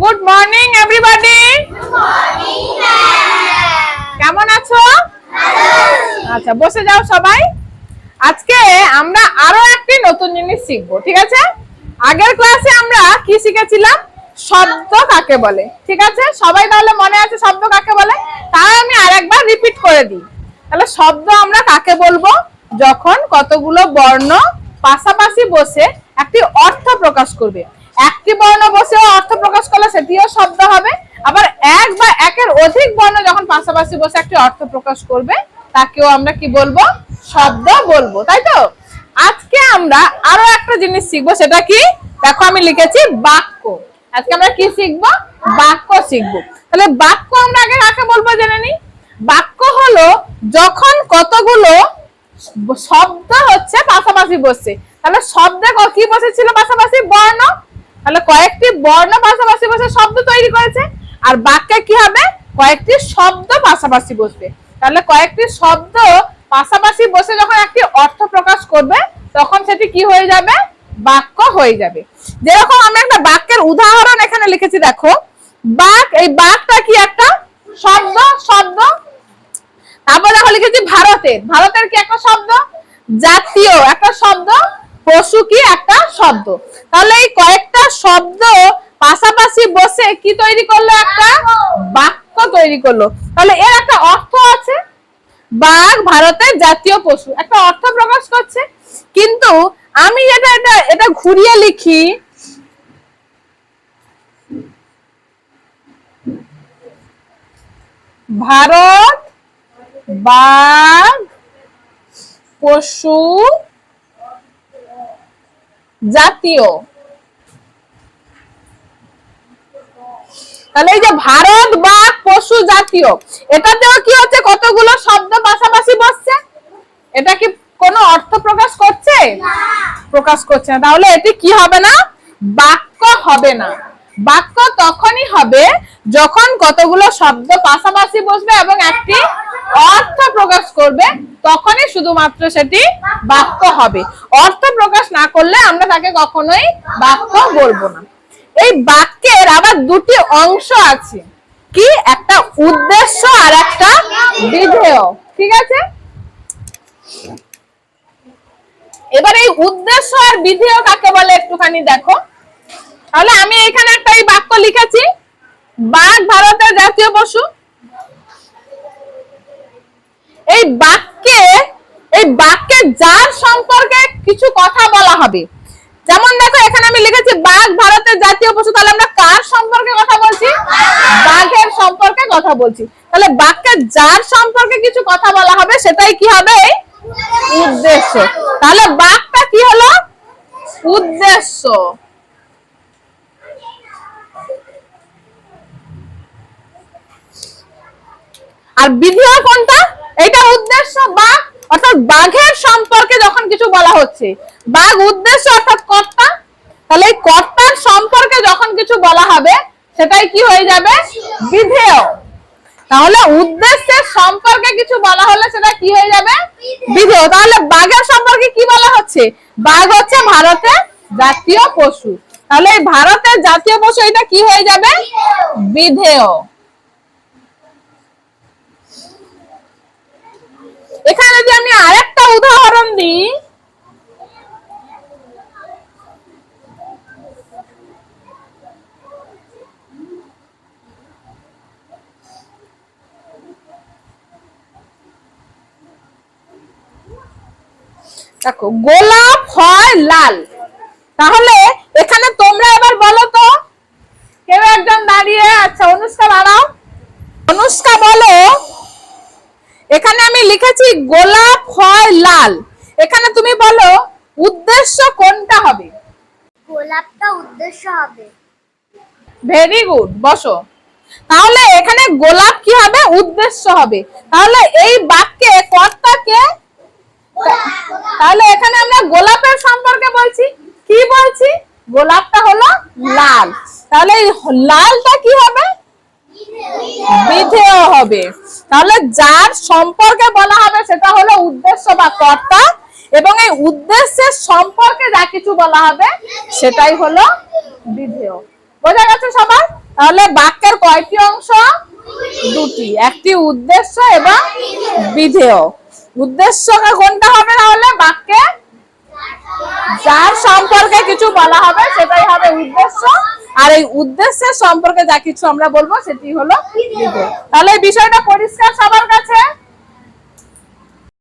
Good morning everybody কেমন আছো? আচ্ছা বসে যাও সবাই। আজকে আমরা আরও একটি নতুন জিনিস শিখব ঠিক আছে? আগের ক্লাসে আমরা কি শিখেছিলাম? শব্দ কাকে বলে ঠিক আছে? সবাই তাহলে মনে আছে শব্দ কাকে বলে? তাই আমি আরেকবার রিপিট করে দিই। তাহলে শব্দ আমরা কাকে বলব? যখন কতগুলো বর্ণ পাশাপাশি বসে একটি অর্থ প্রকাশ করবে। বর্ণ বসেও অর্থ প্রকাশ করলে সেটিও শব্দ হবে। আবার এক বা একের অধিক বর্ণ যখন পাশাপাশি বসে একটি অর্থ প্রকাশ করবে, তাকেও আমরা কি বলব? শব্দ বলব, তাই তো? আজকে আমরা আরও একটা জিনিস শিখব, সেটা কি? দেখো আমি লিখেছি বাক্য। আজকে আমরা কি শিখব? বাক্য শিখব। তাহলে বাক্য আমরা আগে কাকে বলব জেনে নি বাক্য হলো যখন কতগুলো শব্দ হচ্ছে পাশাপাশি বসছে। তাহলে শব্দে কি বসেছিল পাশাপাশি? বর্ণ। তাহলে কয়েকটি বর্ণ পাশাপাশি বসে শব্দ তৈরি করেছে। আর বাক্যে কি হবে? কয়েকটি শব্দ পাশাপাশি বসবে। তাহলে কয়েকটি শব্দ পাশাপাশি বসে যখন একটি অর্থ প্রকাশ করবে, তখন সেটি কি হয়ে যাবে? বাক্য হয়ে যাবে। যেরকম আমি একটা বাক্যের উদাহরণ এখানে লিখেছি, দেখো। বাক এই বাকটা কি একটা? শব্দ শব্দ। তারপর দেখো লিখেছি ভারতের। ভারতের কি একটা শব্দ? জাতীয় একটা শব্দ। পশু কি একটা শব্দ। তাহলে এই কয়েকটা শব্দ পাশাপাশি বসে কি তৈরি করল একটা? বাক্য তৈরি করল। তাহলে এর একটা অর্থ আছে বাঘ ভারতের জাতীয় পশু। একটা অর্থ প্রকাশ করছে। কিন্তু আমি যেটা এটা এটা ঘুরিয়ে লিখি, ভারত বাঘ পশু জাতীয়। তাহলে এই যে ভারত বাঘ পশু জাতীয় এটাতেও কি হচ্ছে? কতগুলো শব্দ পাশাপাশি বসছে? এটা কি কোনো অর্থ প্রকাশ করছে? প্রকাশ করছে না। তাহলে এটি কি হবে না? বাক্য হবে না। বাক্য তখনই হবে যখন কতগুলো শব্দ পাশাপাশি বসবে এবং একটি অর্থ প্রকাশ করবে তখনই শুধুমাত্র সেটি বাক্য হবে। অর্থ প্রকাশ না করলে আমরা তাকে কখনোই বাক্য বলব না। এই বাক্যের আবার দুটি অংশ আছে। কি? একটা উদ্দেশ্য আর একটা বিধেয়। ঠিক আছে? এবার এই উদ্দেশ্য আর বিধেয় কাকে বলে একটুখানি দেখো। তাহলে আমি এখানে একটা এই বাক্য লিখেছি। বাঘ ভারতের জাতীয় পশু। এই বাক্যে যার সম্পর্কে কিছু কথা বলা হবে। যেমন দেখো, এখানে আমি লিখেছি, বাঘ ভারতের জাতীয় পশু। তাহলে আমরা কার সম্পর্কে কথা বলছি? বাঘের সম্পর্কে কথা বলছি। তাহলে বাক্যে যার সম্পর্কে কিছু কথা বলা হবে, সেটাই কি হবে? উদ্দেশ্য। তাহলে বাঘটা কি হলো? উদ্দেশ্য। আর বিধিও কোনটা? এটা উদ্দেশ্য, বা বাঘের সম্পর্কে যখন কিছু বলা হচ্ছে, বাঘ উদ্দেশ্য অর্থাৎ কর্তা, তাহলে এই কর্তার সম্পর্কে যখন কিছু বলা হবে, সেটাই কি হয়ে যাবে? বিধেয়। তাহলে উদ্দেশ্যের সম্পর্কে কিছু বলা হলে সেটা কি হয়ে যাবে? বিধেয়। তাহলে বাঘের সম্পর্কে কি বলা হচ্ছে? বাঘ হচ্ছে ভারতের জাতীয় পশু। তাহলে ভারতের জাতীয় পশু এটা কি হয়ে যাবে? বিধেয়। এখানে যদি আমি আরেকটা উদাহরণ দিই। দেখো গোলাপ হয় লাল। তাহলে এখানে তোমরা এবার বলো তো কেউ একজন দাঁড়িয়ে আচ্ছা অনুষ্কা দাঁড়াও অনুষ্কা বলো এখানে আমি লিখেছি গোলাপ হয় লাল। এখানে তুমি বলো উদ্দেশ্য কোনটা হবে? গোলাপটা উদ্দেশ্য হবে। ভেরি গুড বসো। তাহলে এখানে গোলাপ কি হবে? উদ্দেশ্য হবে। তাহলে এই বাক্যে কর্তাকে তাহলে এখানে আমরা গোলাপের সম্পর্কে বলছি। কি বলছি? গোলাপটা হলো লাল। তাহলে লালটা কি হবে? বিধেয় হবে। তাহলে যার সম্পর্কে বলা হবে সেটা হলো উদ্দেশ্য বা কর্তা, এবং এই উদ্দেশ্যের সম্পর্কে যা কিছু বলা হবে সেটাই হলো বিধেয়। বোঝা গেছে সবার? তাহলে বাক্যের কয়টি অংশ? দুটি। একটি উদ্দেশ্য এবং বিধেয়। উদ্দেশ্য কোনটা হবে তাহলে? বাক্যে যার সম্পর্কে কিছু বলা হবে হবে উদ্দেশ্য? আর এই উদ্দেশ্যের সম্পর্কে যা কিছু আমরা বলব সেটি হলো তাহলে এই বিষয়টা পরিষ্কার সবার কাছে?